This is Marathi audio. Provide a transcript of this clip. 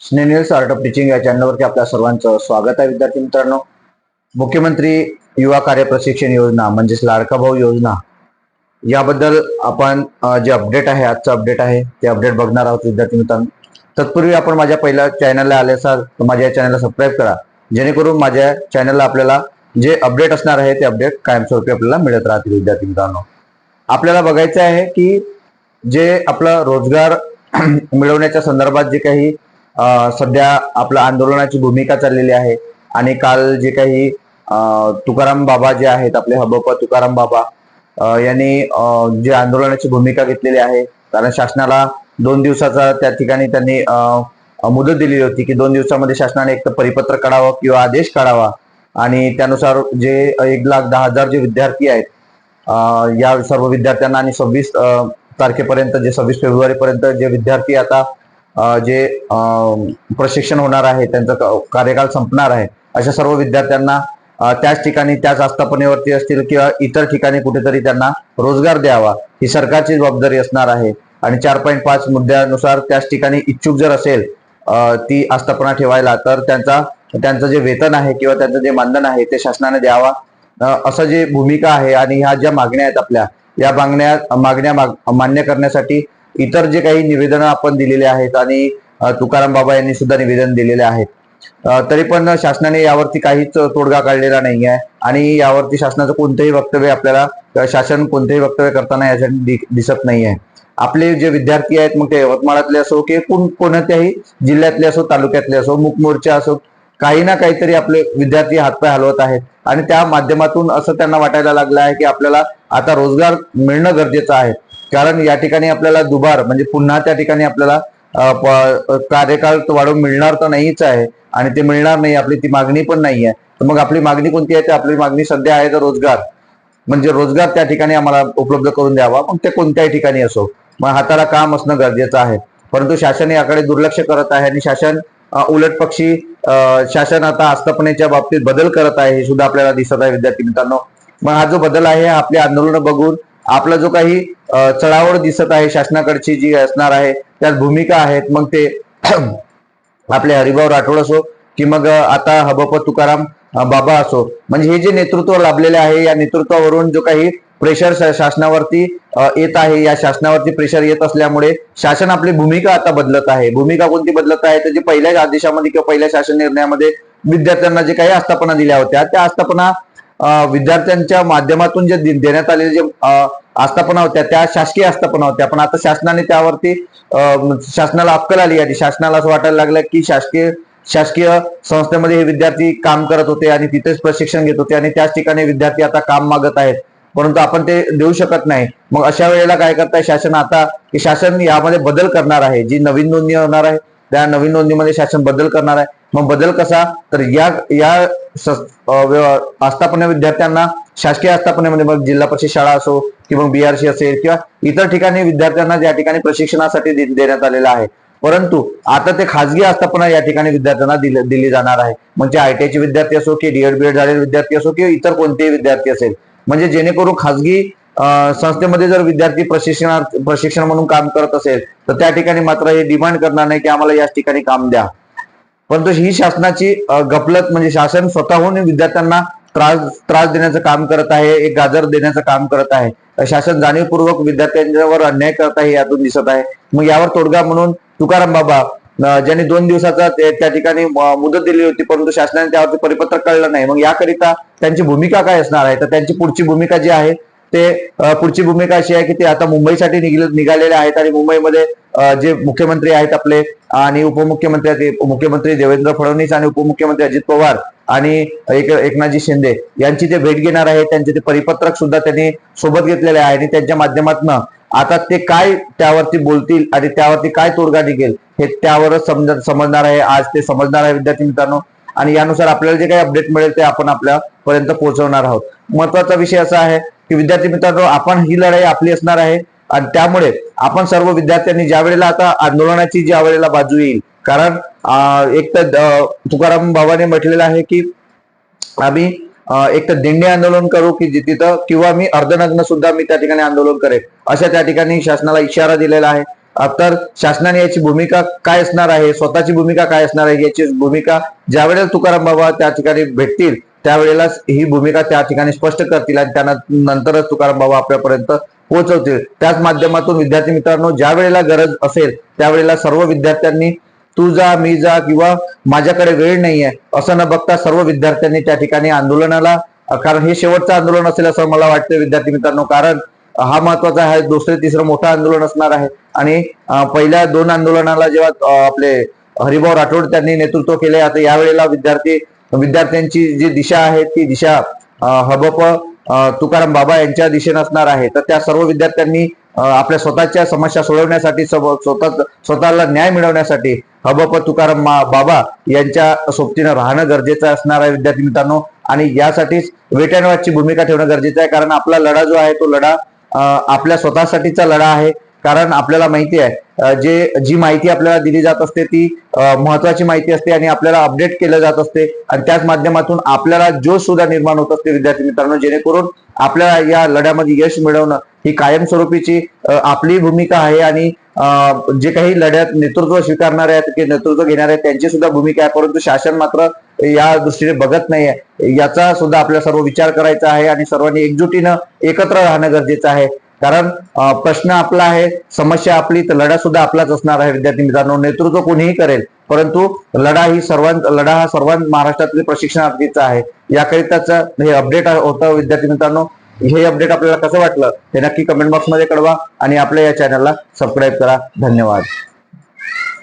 स्नेनिल्स आर्ट ऑफ टीचिंग या चॅनलवरती आपल्या सर्वांचं स्वागत आहे विद्यार्थी मित्रांनो. मुख्यमंत्री युवा कार्य प्रशिक्षण योजना म्हणजेच लाडका भाऊ योजना याबद्दल आपण जे अपडेट आहे आजचं अपडेट आहे ते अपडेट बघणार आहोत विद्यार्थी मित्रांनो. तत्पूर्वी आपण माझ्या पहिल्या चॅनलला आले असाल तर माझ्या चॅनलला सबस्क्राईब करा. जेणेकरून माझ्या चॅनलला आपल्याला जे अपडेट असणार आहे ते अपडेट कायमस्वरूपी आपल्याला मिळत राहतील विद्यार्थी मित्रांनो. आपल्याला बघायचं आहे की जे आपलं रोजगार मिळवण्याच्या संदर्भात जे काही सध्या आपलं आंदोलनाची भूमिका चाललेली आहे. आणि काल जे काही तुकाराम बाबा जे आहेत आपले हबप तुकाराम बाबा यांनी जे आंदोलनाची भूमिका घेतलेली आहे कारण शासनाला दोन दिवसाचा त्या ठिकाणी त्यांनी मुदत दिलेली होती की दोन दिवसामध्ये शासनाने एक तर परिपत्र काढावं किंवा आदेश काढावा. आणि त्यानुसार जे एक लाख दहा हजार जे विद्यार्थी आहेत या सर्व विद्यार्थ्यांना आणि सव्वीस तारखेपर्यंत जे सव्वीस फेब्रुवारी पर्यंत जे विद्यार्थी आता जे प्रशिक्षण होणार आहे त्यांचा क- कार्यकाल संपणार आहे अशा सर्व विद्यार्थ्यांना त्याच ठिकाणी त्याच आस्थापनेवरती असतील किंवा इतर ठिकाणी कुठेतरी त्यांना रोजगार द्यावा ही सरकारची जबाबदारी असणार आहे. आणि चार पॉईंट पाच मुद्द्यानुसार त्याच ठिकाणी इच्छुक जर असेल ती आस्थापना ठेवायला तर त्यांचा त्यांचं जे वेतन आहे किंवा त्यांचं जे मानधन आहे ते शासनाने द्यावा. असं जे भूमिका आहे आणि ह्या ज्या मागण्या आहेत आपल्या या मागण्या मागण्या माग- मान्य करण्यासाठी इतर जे काही निवेदनं आपण दिलेले आहेत आणि तुकाराम बाबा यांनी सुद्धा निवेदन दिलेले आहेत. तरी पण शासनाने यावरती काहीच तोडगा काढलेला नाही आहे आणि यावरती शासनाचं कोणतंही वक्तव्य आपल्याला शासन कोणतेही वक्तव्य करताना यासाठी दि- दिसत आहे. आपले जे विद्यार्थी आहेत मग ते यवतमाळातले असो की कोण कोणत्याही जिल्ह्यातले असो तालुक्यातले असो मुख मोर्चा असो काही ना काहीतरी आपले विद्यार्थी हातपाय हलवत आहेत आणि त्या माध्यमातून असं त्यांना वाटायला लागलं आहे की आपल्याला आता रोजगार मिळणं गरजेचं आहे. कारण या ठिकाणी आपल्याला दुबार म्हणजे पुन्हा त्या ठिकाणी आपल्याला कार्यकाळ वाढवून मिळणार तर नाहीच आहे आणि ते मिळणार नाही आपली ती मागणी पण नाही आहे. तर मग आपली मागणी कोणती आहे? तर आपली मागणी सध्या आहे तर रोजगार. म्हणजे रोजगार त्या ठिकाणी आम्हाला उपलब्ध करून द्यावा मग ते कोणत्याही ठिकाणी असो. मग हाताला काम असणं गरजेचं आहे. परंतु शासन याकडे दुर्लक्ष करत आहे आणि शासन उलट पक्षी शासन आता आस्थापनेच्या बाबतीत बदल करत आहे हे सुद्धा आपल्याला दिसत आहे विद्यार्थी मित्रांनो. मग हा जो बदल आहे आपले आपली आंदोलन बघून आपला जो काही चढावड दिसत आहे शासनाकडची जी असणार आहे त्यात भूमिका आहेत मग ते आपले हरिभाऊ राठोड असो की मग आता हबप तुकाराम बाबा असो म्हणजे हे जे नेतृत्व लाभलेले आहे या नेतृत्वावरून जो काही प्रेशर शासनावरती येत आहे या शासनावरती प्रेशर येत असल्यामुळे शासन आपली भूमिका आता बदलत आहे. भूमिका कोणती बदलत आहे? तर जे पहिल्या आदेशामध्ये किंवा पहिल्या शासन निर्णयामध्ये विद्यार्थ्यांना जे काही आस्थापना दिल्या होत्या त्या आस्थापना विद्यार्थ्यांच्या माध्यमातून जे देण्यात आलेले जे आस्थापना होत्या त्या शासकीय आस्थापना होत्या. पण आता शासनाने त्यावरती शासनाला अक्कल आली आणि शासनाला असं वाटायला लागलं की शासकीय शासकीय संस्थेमध्ये हे विद्यार्थी काम करत होते आणि तिथेच प्रशिक्षण घेत होते आणि त्याच ठिकाणी विद्यार्थी आता काम मागत आहेत. परंतु आपण ते देऊ शकत नाही. मग अशा वेळेला काय करताय शासन आता की शासन यामध्ये बदल करणार आहे. जी नवीन नोंदणी होणार आहे त्या नवीन नोंदणीमध्ये शासन बदल करणार आहे. मग बदल कसा? तर या या आस्थापना विद्यार्थ्यांना शासकीय आस्थापनेमध्ये मग जिल्हा परिषद शाळा असो किंवा बीआरसी असेल किंवा इतर ठिकाणी विद्यार्थ्यांना ज्या ठिकाणी प्रशिक्षणासाठी देण्यात आलेलं आहे. परंतु आता ते खाजगी आस्थापना या ठिकाणी विद्यार्थ्यांना दिली दिली जाणार आहे. म्हणजे आयटीआयचे विद्यार्थी असो की डीएड बीएड झालेले विद्यार्थी असो किंवा इतर कोणतेही विद्यार्थी असेल. म्हणजे जेणेकरून खाजगी संस्थेमध्ये जर विद्यार्थी प्रशिक्षणा प्रशिक्षण म्हणून काम करत असेल तर त्या ठिकाणी मात्र हे डिमांड करणार नाही की आम्हाला याच ठिकाणी काम द्या. परंतु ही शासनाची गपलत म्हणजे शासन स्वतःहून विद्यार्थ्यांना त्रास त्रास देण्याचं काम करत आहे एक गाजर देण्याचं काम करत आहे. शासन जाणीवपूर्वक विद्यार्थ्यांवर अन्याय करत आहे यातून दिसत आहे. मग यावर तोडगा म्हणून तुकाराम बाबा ज्यांनी दोन दिवसाचा त्या ठिकाणी मुदत दिली होती परंतु शासनाने त्यावरती परिपत्रक कळलं नाही. मग याकरिता त्यांची भूमिका काय असणार आहे? तर त्यांची पुढची भूमिका जी आहे ते पुढची भूमिका अशी आहे की ते आता मुंबईसाठी निघले- निघालेले आहेत आणि मुंबईमध्ये जे मुख्यमंत्री आहेत आपले आणि उपमुख्यमंत्री मुख्यमंत्री देवेंद्र फडणवीस आणि उपमुख्यमंत्री अजित पवार आणि एक एकनाथजी शिंदे यांची ते भेट घेणार आहे त्यांचे ते परिपत्रक सुद्धा त्यांनी सोबत घेतलेले आहे आणि त्यांच्या माध्यमातून आता ते काय त्यावरती बोलतील आणि त्यावरती काय तोडगा निघेल हे त्यावरच समज समजणार आहे. आज ते समजणार आहे विद्यार्थी मित्रांनो. आणि यानुसार आपल्याला जे काही अपडेट मिळेल ते आपण आपल्यापर्यंत पोहोचवणार आहोत. महत्त्वाचा विषय असा आहे की विद्यार्थी मित्रांनो आपण ही लढाई आपली असणार आहे. आणि त्यामुळे आपण सर्व विद्यार्थ्यांनी ज्या वेळेला आता आंदोलनाची ज्या वेळेला बाजू येईल कारण एक तर तुकाराम बाबाने म्हटलेलं आहे की आम्ही एक तर दिंडी आंदोलन करू की तिथं किंवा मी अर्धनग्न सुद्धा मी त्या ठिकाणी आंदोलन करेन. अशा त्या ठिकाणी शासनाला इशारा दिलेला आहे. तर शासनाने याची भूमिका काय असणार आहे? स्वतःची भूमिका काय असणार आहे? याची भूमिका ज्या वेळेला तुकाराम बाबा त्या ठिकाणी भेटतील त्यावेळेला ही भूमिका त्या ठिकाणी स्पष्ट करतील आणि त्यांना नंतरच तुकाराम बाबा आपल्यापर्यंत पोहोचवतील. त्याच माध्यमातून विद्यार्थी मित्रांनो ज्या वेळेला गरज असेल त्यावेळेला सर्व विद्यार्थ्यांनी तू जा मी जा किंवा माझ्याकडे वेळ नाहीये असं न बघता सर्व विद्यार्थ्यांनी त्या ठिकाणी आंदोलनाला कारण हे शेवटचं आंदोलन असेल असं मला वाटतं विद्यार्थी मित्रांनो कारण हा महत्त्वाचा आहे दुसरे तिसरं मोठं आंदोलन असणार आहे. आणि पहिल्या दोन आंदोलनाला जेव्हा आपले हरिभाऊ राठोड त्यांनी नेतृत्व केले आता यावेळेला विद्यार्थी विद्यार्थ्यांची जी दिशा आहे ती दिशा हबप तुकाराम बाबा यांच्या दिशेने असणार आहे. तर त्या सर्व विद्यार्थ्यांनी आपल्या स्वतःच्या समस्या सोडवण्यासाठी स्वतः स्वतःला न्याय मिळवण्यासाठी हबप तुकाराम मा- बाबा यांच्या सोबतीनं राहणं गरजेचं असणार आहे विद्यार्थी मित्रांनो. आणि यासाठीच वेट भूमिका ठेवणं गरजेचं आहे. कारण आपला लढा जो आहे तो लढा आपल्या स्वतःसाठीचा लढा आहे. कारण आपल्याला माहिती आहे जे जी माहिती आपल्याला दिली जात असते ती महत्वाची माहिती असते आणि आपल्याला अपडेट केलं जात असते आणि त्याच माध्यमातून आपल्याला जोश सुद्धा निर्माण होत असते विद्यार्थी मित्रांनो जेणेकरून आपल्याला या लढ्यामध्ये यश मिळवणं ही कायमस्वरूपीची आपली भूमिका आहे आणि जे काही लढ्यात नेतृत्व स्वीकारणारे आहेत की नेतृत्व घेणारे आहेत त्यांची सुद्धा भूमिका आहे. परंतु शासन मात्र या दृष्टीने बघत नाहीये याचा सुद्धा आपल्या सर्व विचार करायचा आहे आणि सर्वांनी एकजुटीनं एकत्र राहणं गरजेचं आहे. कारण प्रश्न आपला आहे समस्या आपली तर लढा सुद्धा आपलाच असणार आहे विद्यार्थी मित्रांनो. नेतृत्व कोणीही करेल परंतु लढा ही सर्वां लढा हा सर्वां महाराष्ट्रातील प्रशिक्षणार्थीचा आहे. याकरिताच हे अपडेट होतं विद्यार्थी मित्रांनो. हे अपडेट आपल्याला कसं वाटलं ते नक्की कमेंट बॉक्समध्ये कळवा आणि आपल्या या चॅनलला सबस्क्राईब करा. धन्यवाद.